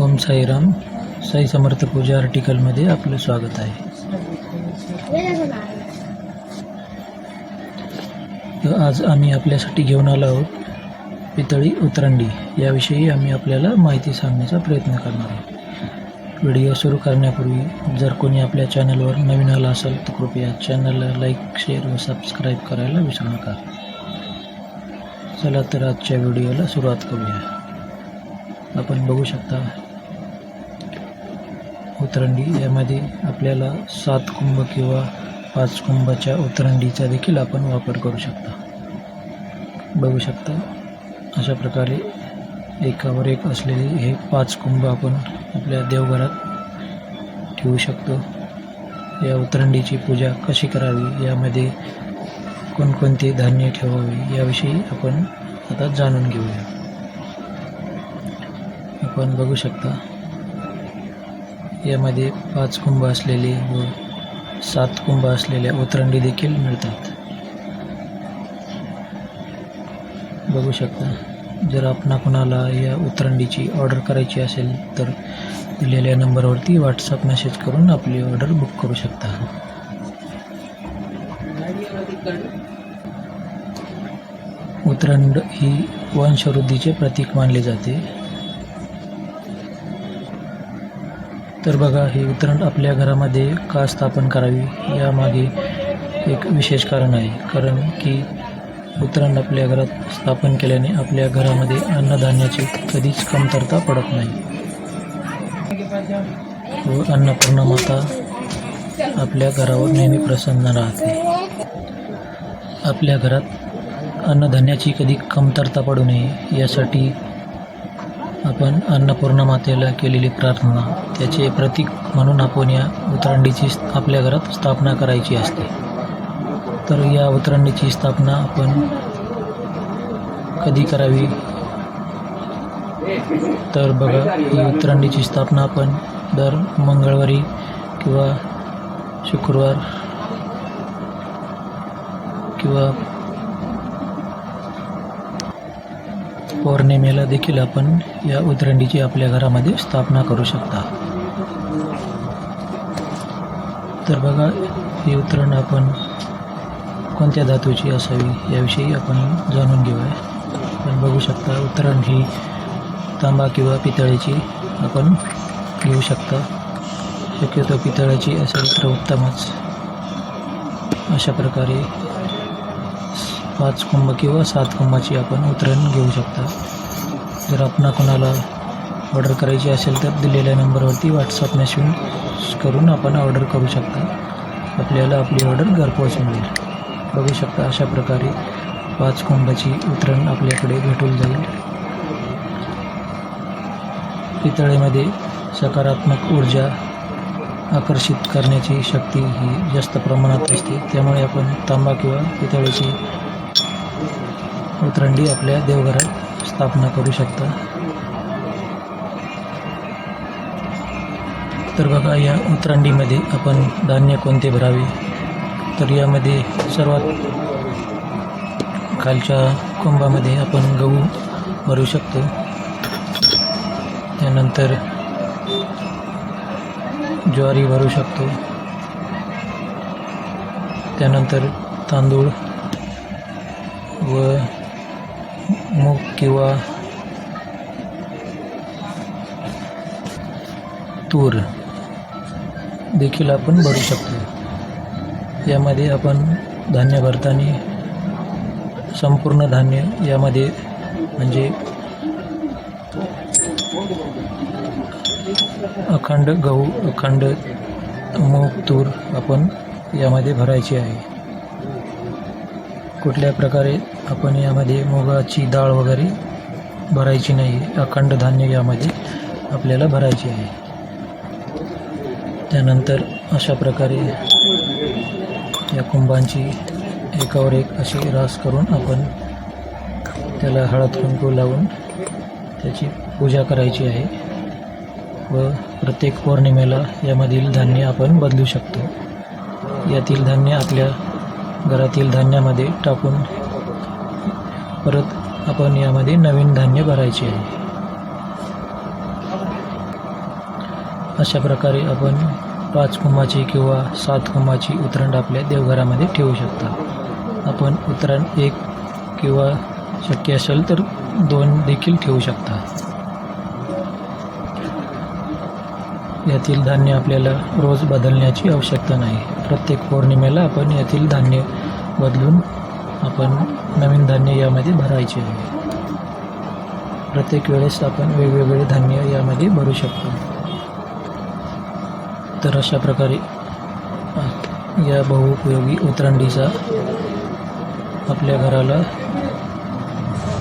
ओम साईराम साई समर्थ पूजा आर्टिकलमध्ये आपलं स्वागत आहे. आज आम्ही आपल्यासाठी घेऊन आलो आहोत पितळी उतरंडी. याविषयी आम्ही आपल्याला माहिती सांगण्याचा प्रयत्न करणार आहोत. व्हिडिओ सुरू करण्यापूर्वी जर कोणी आपल्या चॅनलवर नवीन आला असेल तर कृपया चॅनलला लाईक शेअर व सबस्क्राईब करायला विसरू नका. चला तर आजच्या व्हिडिओला सुरुवात करूया. आपण बघू शकता उतरंडी यामध्ये आपल्याला सात कुंभ किंवा पाच कुंभाच्या उतरंडीचा देखील आपण वापर करू शकता. बघू शकता अशा प्रकारे एकावर एक असलेले हे पाच कुंभ आपण आपल्या देवघरात ठेवू शकतो. या उतरंडीची पूजा कशी करावी यामध्ये कोणकोणते धान्य ठेवावे याविषयी आपण आता जाणून घेऊया. आपण बघू शकता यामध्ये पाच कुंभ असलेले व सात कुंभ असलेल्या उतरंडी देखील मिळतात. बघू शकता जर आपण कोणाला या उतरंडीची ऑर्डर करायची असेल तर दिलेल्या नंबरवरती व्हॉट्सअप मेसेज करून आपली ऑर्डर बुक करू शकता. उतरंड ही वंशवृद्धीचे प्रतीक मानले जाते. तर बघा हे उतरण आपल्या घरामध्ये का स्थापन करावी यामागे एक विशेष कारण आहे. कारण की उतरण आपल्या घरात स्थापन केल्याने आपल्या घरामध्ये अन्नधान्याची कधीच कमतरता पडत नाही. व अन्नपूर्णा माता आपल्या घरावर नेहमी प्रसन्न राहते. आपल्या घरात अन्नधान्याची कधी कमतरता पडू नये यासाठी आपण अन्नपूर्णा मातेला केलेली प्रार्थना त्याचे प्रतीक म्हणून आपण या उतरंडीची आपल्या घरात स्थापना करायची असते. तर या उतरंडीची स्थापना आपण कधी करावी? तर बघा ही उतरंडीची स्थापना आपण दर मंगळवारी किंवा शुक्रवार किंवा पौर्णिमेला देखील आपण या उतरंडीची आपल्या घरामध्ये स्थापना करू शकता. तर बघा ही उतरण आपण कोणत्या धातूची असावी याविषयी आपण जाणून घेऊया. आपण बघू शकता उतरण ही तांबा किंवा पितळेची आपण घेऊ शकता. शक्यतो पितळाची असेल तर उत्तमच. अशा प्रकारे पाच कुंभ किंवा सात कुंभाची आपण उतरण घेऊ शकता. जर आपण कोणाला ऑर्डर करायची असेल तर दिलेल्या नंबरवरती व्हॉट्सअप मेसेज करून आपण ऑर्डर करू शकता. आपल्याला आपली ऑर्डर घरपोच मिळेल बघू शकता अशा प्रकारे पाच कुंभाची उतरण आपल्याकडे भेटून जाईल. पितळेमध्ये सकारात्मक ऊर्जा आकर्षित करण्याची शक्ती ही जास्त प्रमाणात असते. त्यामुळे आपण तांबा किंवा पितळेची उतरंडी आपल्या देवघरात स्थापना करू शकता. तर बघा या उतरंडीमध्ये आपण धान्य कोणते भरावे? तर यामध्ये सर्वात खालच्या कुंभामध्ये आपण गहू भरू शकतो. त्यानंतर ज्वारी भरू शकतो. त्यानंतर तांदूळ किंवा तूर देखील आपण भरू शकतो. यामध्ये आपण धान्य भरताना संपूर्ण धान्य यामध्ये म्हणजे अखंड गहू अखंड मूग तूर आपण यामध्ये भरायची आहे. कुठल्या प्रकारे आपण यामध्ये मुगाची डाळ वगैरे भरायची नाही अखंड धान्य यामध्ये आपल्याला भरायचे आहे. त्यानंतर अशा प्रकारे या कुंभांची एकावर एक अशी रास करून आपण त्याला हळद कुंकू लावून त्याची पूजा करायची आहे व प्रत्येक पौर्णिमेला यामधील धान्य आपण बदलू शकतो. यातील धान्य आपल्या घरातील धान्यामध्ये टाकून परत आपण यामध्ये नवीन धान्य भरायचे आहे. अशा प्रकारे आपण पाच कुंभाची किंवा सात कुंभाची उतरण आपल्या देवघरामध्ये ठेवू शकता. आपण उतरण एक किंवा शक्य असेल तर दोन देखील ठेवू शकता. यातील धान्य आपल्याला रोज बदलण्याची आवश्यकता नाही. प्रत्येक पौर्णिमेला आपण यातील धान्य बदलून आपण नवीन धान्य यामध्ये भरायचे. आहे प्रत्येक वेळेस आपण वेगवेगळे धान्य यामध्ये भरू शकतो. तर अशा प्रकारे या बहुउपयोगी उतरंडीचा आपल्या घराला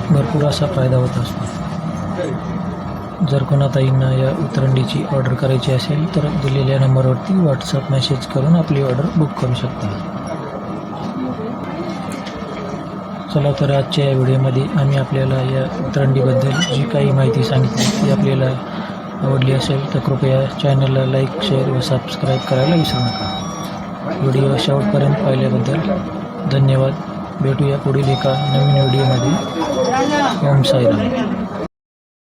भरपूर असा फायदा होत असतो. जर कोणाताईंना या उतरंडीची ऑर्डर करायची असेल तर दिलेल्या नंबरवरती व्हॉट्सअप मेसेज करून आपली ऑर्डर बुक करू शकता. चला तर आजच्या या व्हिडिओमध्ये आम्ही आपल्याला या उतरंडीबद्दल जी काही माहिती सांगितली ती आपल्याला आवडली असेल तर कृपया चॅनलला लाईक शेअर व सबस्क्राईब करायला विसरू नका. व्हिडिओ शेवटपर्यंत पाहिल्याबद्दल धन्यवाद. भेटूया पुढील एका नवीन व्हिडिओमध्ये. ओम साईराम.